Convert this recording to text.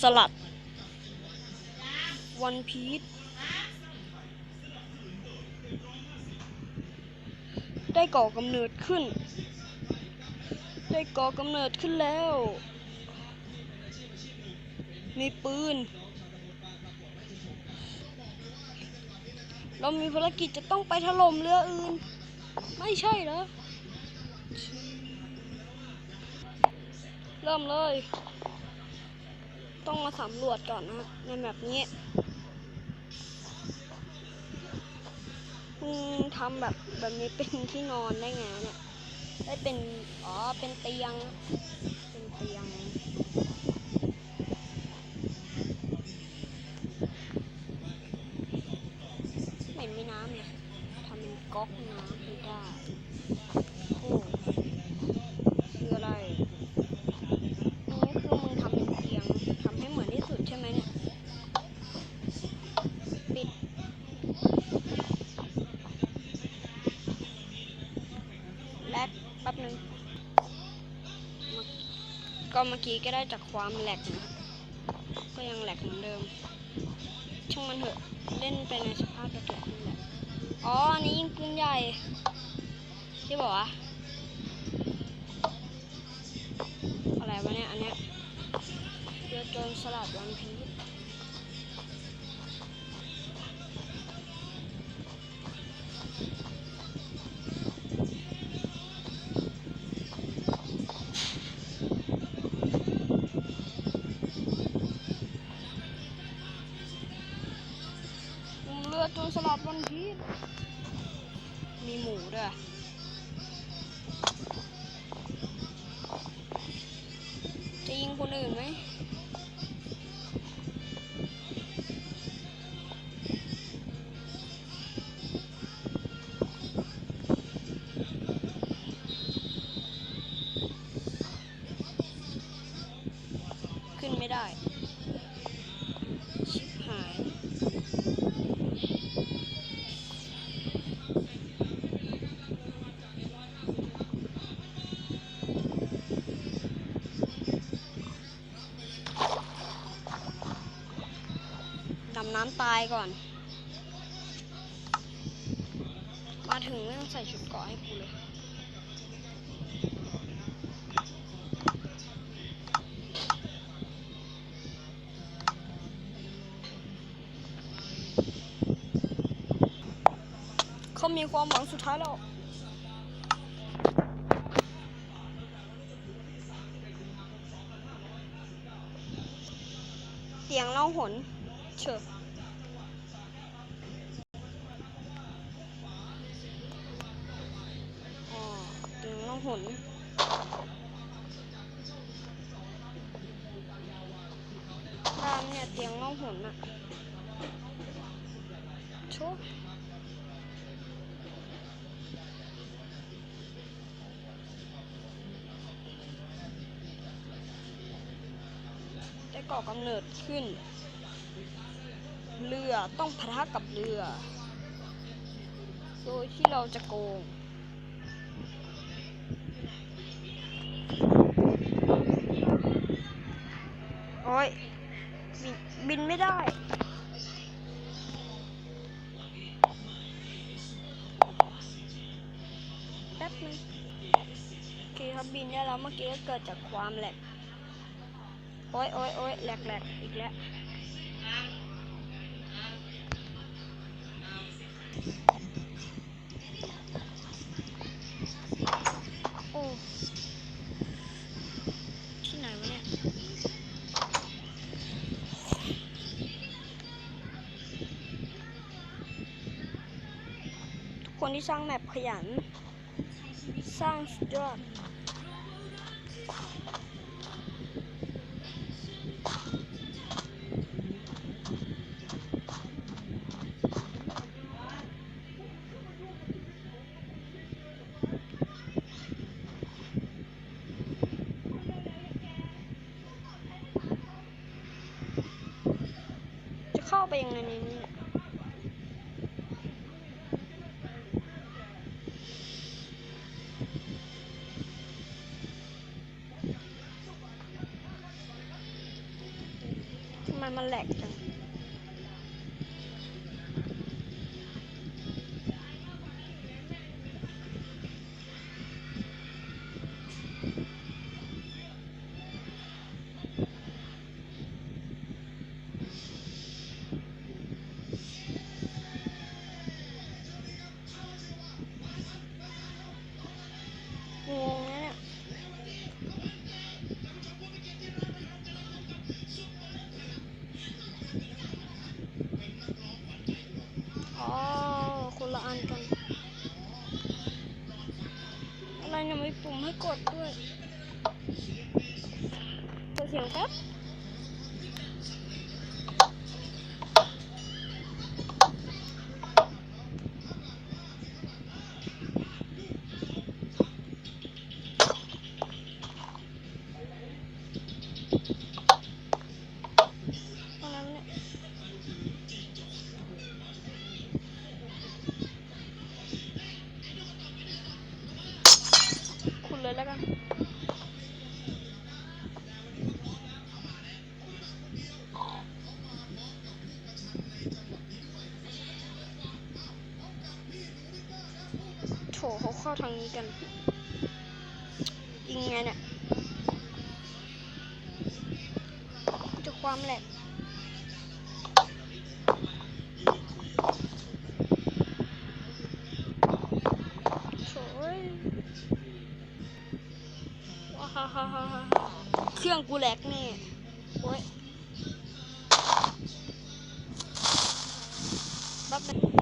สลัด วันพีชได้ก่อกำเนิดขึ้น ได้ก่อกำเนิดขึ้นแล้ว มีปืน เรามีภารกิจจะต้องไปถล่มเรืออื่น ไม่ใช่เหรอ เริ่มเลย ต้องมาสำรวจก่อนนะในแบบนี้มึงทำแบบแบบนี้เป็นที่นอนได้ไงเนี่ย ได้เป็น อ๋อ เป็นเตียง เป็นเตียง ไม่มีน้ำเลยทำเป็นก๊อกน้ำไม่ได้ โอ้คืออะไร อันนี้คือมึงทำเป็นเตียงทำให้เหมือนที่สุดใช่ไหมเนี่ย ปิด แลกแป๊บนึงมา ก็เมื่อกี้ก็ได้จากความแหลกนะก็ยังแหลกเหมือนเดิม ช่างมันเถอะ เล่นไปในสภาพแบบนี้แหละอ๋ออันนี้ยิงปืนใหญ่ ที่บอกว่าอะไรวะเนี่ย อันเนี้ยเรือโจรสลัดวันพี น้ำตายก่อน มาถึงไม่ต้องใส่ชุดเกาะให้กูเลยเขามีความหวังสุดท้ายแล้วเสียงเล่าหนเชอ หนบ้านเนี่ยเตียงเล่าหนอะชว์ได้ก่อกำเนิดขึ้น เรือต้องพะทะกับเรือ โดยที่เราจะโกง โอ้ยบินบินไม่ได้ แป๊บนึงโอเคครับบินได้แล้วเมื่อกี้ก็เกิดจากความแหลกโอ้ยโอ้ยโอ้ยแหลกแหลกอีกแล้ว คนที่สร้างแมปขยัน สร้างสุดยอดจะเข้าไปยังไงในนี้ มันมันแหลกจังง ไม่กดด้วยตัวเสียวครับ ทางนี้กันยิงไงเนี่ยจะความแหลกโถ่เอ้ยว้าฮ่าฮ่าฮ่าฮ่าฮ่าเครื่องกูแหลกแน่โอ้ยแป๊บนึง